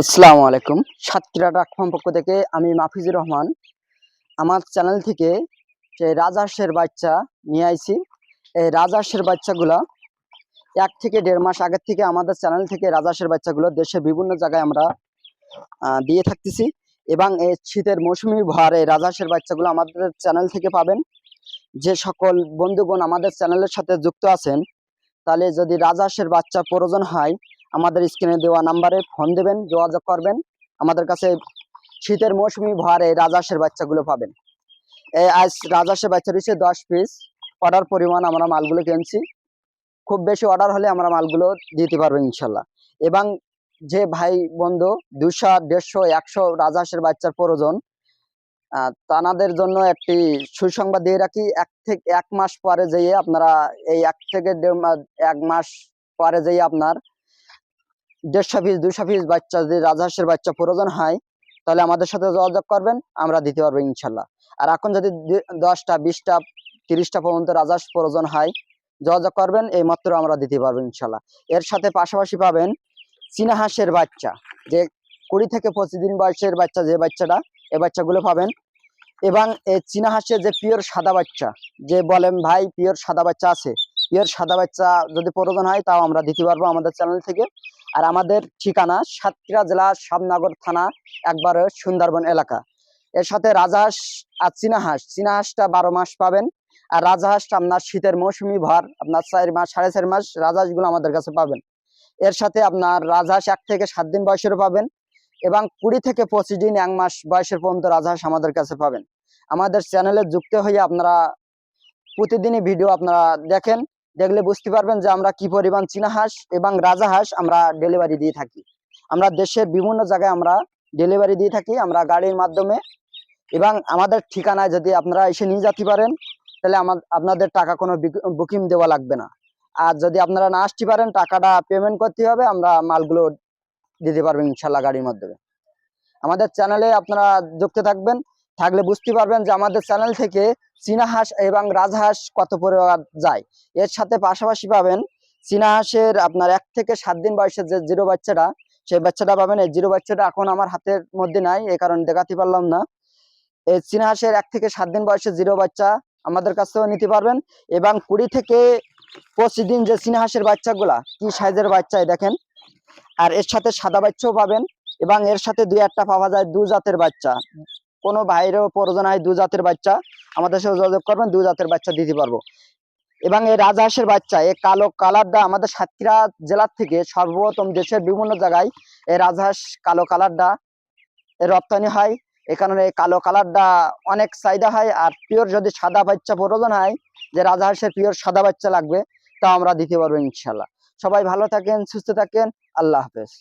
আসসালামু আলাইকুম। সাতক্ষীরা ডাক ফার্ম পক্ষ থেকে আমি মাফিজুর রহমান। আমার চ্যানেল থেকে যে রাজহাঁসের বাচ্চা নিয়ে আইছি, এই রাজহাঁসের বাচ্চাগুলো এক থেকে দেড় মাস আগের থেকে আমাদের চ্যানেল থেকে রাজহাঁসের বাচ্চাগুলো দেশের বিভিন্ন জায়গায় আমরা দিয়ে থাকতেছি এবং এই শীতের মৌসুমি ভর এই রাজহাঁসের বাচ্চাগুলো আমাদের চ্যানেল থেকে পাবেন। যে সকল বন্ধুগণ আমাদের চ্যানেলের সাথে যুক্ত আছেন, তাহলে যদি রাজহাঁসের বাচ্চা প্রয়োজন হয় আমাদের স্ক্রিনে দেওয়া নাম্বারে ফোন দেবেন, যোগাযোগ করবেন। আমাদের কাছে শীতের মৌসুমি ভরে রাজহাঁসের বাচ্চাগুলো পাবেন। এই আজ রাজহাঁসের বাচ্চা রয়েছে দশ পিস অর্ডার পরিমাণ আমরা মালগুলো কিনছি। খুব বেশি অর্ডার হলে আমরা মালগুলো দিতে পারব ইনশাল্লাহ। এবং যে ভাই বন্ধু দুশো, দেড়শো, একশো রাজহাঁসের বাচ্চার প্রয়োজন তানাদের জন্য একটি সুসংবাদ দিয়ে রাখি, এক থেকে এক মাস পরে যেয়ে আপনারা এই এক থেকে দেড় এক মাস পরে যেয়ে আপনার দেড়শো পিস দুশো পিস বাচ্চা যদি রাজহাঁসের বাচ্চা প্রয়োজন হয়, তাহলে আমাদের সাথে যোগাযোগ করবেন, আমরা দিতে পারব ইনশাল্লাহ। আর এখন যদি দশটা, বিশটা, তিরিশটা পর্যন্ত রাজহাঁস প্রয়োজন হয়, যোগাযোগ করবেন, এই মাত্র আমরা দিতে পারব ইনশাল্লাহ। এর সাথে পাশাপাশি পাবেন চীনা হাঁসের বাচ্চা, যে কুড়ি থেকে পঁচিশ দিন বয়সের বাচ্চা, যে বাচ্চাটা, এ বাচ্চাগুলো পাবেন। এবং এই চীনা হাঁসের যে পিওর সাদা বাচ্চা, যে বলেন, ভাই, পিওর সাদা বাচ্চা আছে। পিওর সাদা বাচ্চা যদি প্রয়োজন হয়, তাও আমরা দিতে পারব আমাদের চ্যানেল থেকে। আর আমাদের ঠিকানা সাতক্ষীরা জেলা শামনগর থানা, একবারে সুন্দরবন এলাকা। এর সাথে রাজহাঁস আর চীনা হাঁস চীনা হাঁসটা বারো মাস পাবেন আর রাজহাঁসটা আপনার শীতের মৌসুমি ভর। আপনার চার মাস, সাড়ে চার মাস রাজহাঁসগুলো আমাদের কাছে পাবেন। এর সাথে আপনার রাজহাঁস এক থেকে সাত দিন বয়সেরও পাবেন এবং কুড়ি থেকে পঁচিশ দিন এক মাস বয়সের পর্যন্ত রাজহাঁস আমাদের কাছে পাবেন। আমাদের চ্যানেলে যুক্ত হয়ে আপনারা প্রতিদিনই ভিডিও আপনারা দেখেন। দেখলে বুঝতে পারবেন যে আমরা কি পরিমাণ চীনা হাঁস এবং রাজা হাঁস আমরা ডেলিভারি দিয়ে থাকি। আমরা দেশের বিভিন্ন জায়গায় আমরা ডেলিভারি দিয়ে থাকি, আমরা গাড়ির মাধ্যমে। এবং আমাদের ঠিকানায় যদি আপনারা এসে নিয়ে যেতে পারেন, তাহলে আমার আপনাদের টাকা কোনো বুকিং দেওয়া লাগবে না। আর যদি আপনারা না আসতে পারেন, টাকাটা পেমেন্ট করতে হবে, আমরা মালগুলো দিতে পারবেন ইনশাল্লাহ গাড়ির মাধ্যমে। আমাদের চ্যানেলে আপনারা যুক্ত থাকবেন। থাকলে বুঝতে পারবেন যে আমাদের চ্যানেল থেকে চীনা হাঁস এবং রাজহাঁস কত পরিমাণ যায়। এর সাথে পাশাপাশি পাবেন চীনা হাঁসের আপনার এক থেকে সাত দিন বয়সের যে জিরো বাচ্চাটা সেই বাচ্চাটা পাবেন। এই জিরো বাচ্চাটা এখন আমার হাতের মধ্যে নাই এই কারণে দেখাতে পারলাম না। এই চীনা হাঁসের এক থেকে সাত দিন বয়সের জিরো বাচ্চা আমাদের কাছেও নিতে পারবেন এবং কুড়ি থেকে পঁচিশ দিন যে চীনা হাঁসের বাচ্চাগুলা, কি সাইজের বাচ্চা এই দেখেন। আর এর সাথে সাদা বাচ্চাও পাবেন এবং এর সাথে দুই একটা পাওয়া যায় দু জাতের বাচ্চা। কোনো বাইরেও প্রয়োজন হয় দু জাতের বাচ্চা। আমাদের সাথে যোগাযোগ করবেন, দু জাতের বাচ্চা দিতে পারব। এবং এই রাজহাঁসের বাচ্চা, এই কালো কালারটা আমাদের সাতক্ষীরা জেলার থেকে সর্বপ্রথম দেশের বিভিন্ন জায়গায় এই রাজহাঁস কালো কালারটা রপ্তানি হয়। এ কারণে কালো কালারটা অনেক চাহিদা হয় আর পিওর যদি সাদা বাচ্চা প্রয়োজন হয়, যে রাজহাঁসের পিওর সাদা বাচ্চা লাগবে, তা আমরা দিতে পারব ইনশাল্লাহ। সবাই ভালো থাকেন, সুস্থ থাকেন, আল্লাহ হাফেজ।